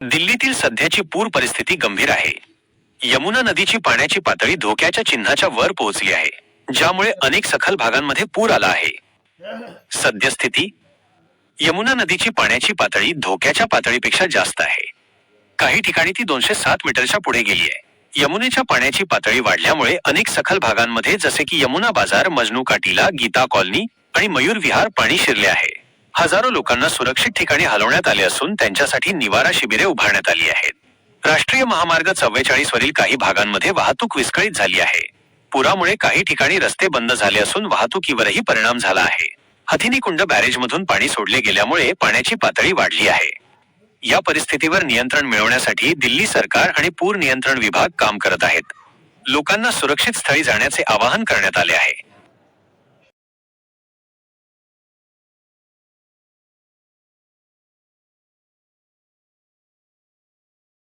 दिल्लीतील सध्याची पूर परिस्थिती गंभीर आहे. यमुना नदीची पाण्याची पातळी धोक्याच्या चिन्हाच्या वर पोहोचली आहे ज्यामुळे अनेक सखल भागांमध्ये पूर आला आहे. सद्यस्थिती यमुना नदीची पाण्याची पातळी धोक्याच्या पातळीपेक्षा जास्त आहे. काही ठिकाणी ती दोनशे सात मीटरच्या पुढे गेली आहे. यमुनेच्या पाण्याची पातळी वाढल्यामुळे अनेक सखल भागांमध्ये जसे की यमुना बाजार मजनू काटीला गीता कॉलनी आणि मयूर विहार पाणी शिरले आहे. हजारो लोकांना सुरक्षित ठिकाणी हलवण्यात आले असून त्यांच्यासाठी निवारा शिबिरे उभारण्यात आली आहेत. राष्ट्रीय महामार्ग चव्वेचाळीस वरील काही भागांमध्ये वाहतूक विस्कळीत झाली आहे. पुरामुळे काही ठिकाणी रस्ते बंद झाले असून वाहतुकीवरही परिणाम झाला आहे. हथिनी कुंड बॅरेजमधून पाणी सोडले गेल्यामुळे पाण्याची पातळी वाढली आहे. या परिस्थितीवर नियंत्रण मिळवण्यासाठी दिल्ली सरकार आणि पूर नियंत्रण विभाग काम करत आहेत. लोकांना सुरक्षित स्थळी जाण्याचे आवाहन करण्यात आले आहे.